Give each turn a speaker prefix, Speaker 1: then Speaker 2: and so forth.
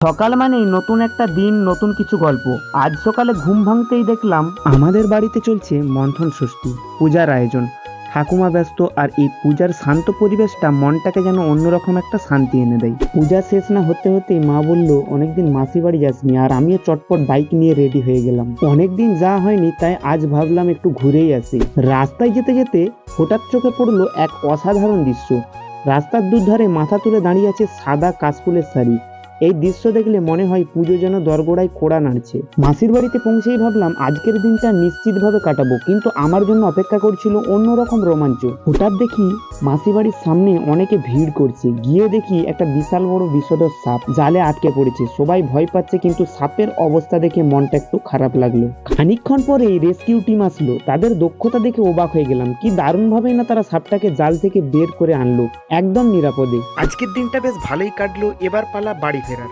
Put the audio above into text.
Speaker 1: সকাল মানেই নতুন একটা দিন, নতুন কিছু গল্প। আজ সকালে ঘুম ভাঙতেই দেখলাম আমাদের বাড়িতে চলছে মন্থন ষষ্ঠী, পূজার আয়োজন। ঠাকুমা ব্যস্ত আর এই পূজার শান্ত পরিবেশটা মনটাকে যেন অন্যরকম একটা শান্তি এনে দেয়। পূজা শেষ না হতে হতেই মা বলল, অনেকদিন মাসি বাড়ি যাসনি আর আমিও চটপট বাইক নিয়ে রেডি হয়ে গেলাম। অনেকদিন যা হয়নি তাই আজ ভাবলাম একটু ঘুরেই আসি। রাস্তায় যেতে যেতে হঠাৎ চোখে পড়ল এক অসাধারণ দৃশ্য। রাস্তার দুধারে মাথা তুলে দাঁড়িয়ে আছে সাদা কাশফুলের শাড়ি। এই দৃশ্য দেখলে মনে হয় পুজো যেন দরগোড়ায় কোড়া নাড়ছে। মাসির বাড়িতে পৌঁছেই ভাবলাম, আজকের দিনটা নিশ্চিতভাবে কাটাবো। কিন্তু আমার জন্য অপেক্ষা করছিল অন্যরকম রোমাঞ্চ। হঠাৎ দেখি মাসি বাড়ির সামনে অনেকে ভিড় করছে। গিয়ে দেখি একটা বিশাল বড় বিষধর সাপ জালে আটকে পড়েছে। সবাই ভয় পাচ্ছে, কিন্তু সাপের অবস্থা দেখে মনটা একটু খারাপ লাগল। খানিকক্ষণ পরে রেস্কিউ টিম আসলো। তাদের দক্ষতা দেখে অবাক হয়ে গেলাম। কি দারুণভাবেই না তারা সাপটাকে জাল থেকে বের করে আনলো, একদম নিরাপদে।
Speaker 2: আজকের দিনটা বেশ ভালোই কাটলো। এবার পালা বাড়ি pikiran